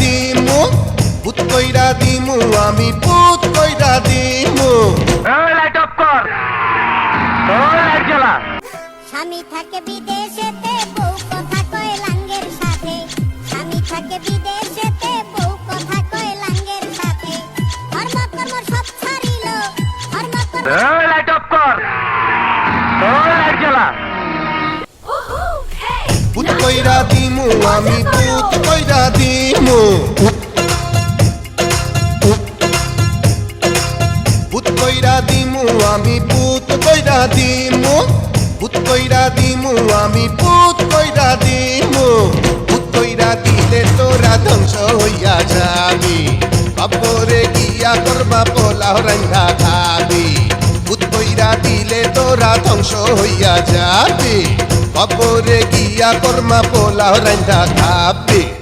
দিমু পুত কইরা দিমু আমি পুত কইরা দিমু। স্বামী থাকে বিদেশেতে বউ কথা কয় লাঙ্গের সাথে। স্বামী থাকে বিদেশেতে বউ কথা কয় লাঙ্গের সাথে। ধর্ম কর্ম সব ছাড়িল ধর্ম কর্ম লাইট অফ কর লাইট জ্বালা। পুত কইরা দিমু আমি পুত কইরা দিমু। পুত কইরা দিমু আমি পুত কইরা দিমু পুত কইরা দিমু আমি পুত কইরা দিমু। পুত কইরা দিলে তোরা ধ্বংস হইয়া যাবি। কবরে গিয়া করবা পোলাও রান্ধা খাবি। পুত কইরা দিলে তোরা ধ্বংস হইয়া যাবি। কবরে গিয়া কর্মা পোলাও রান্ধা খাবি।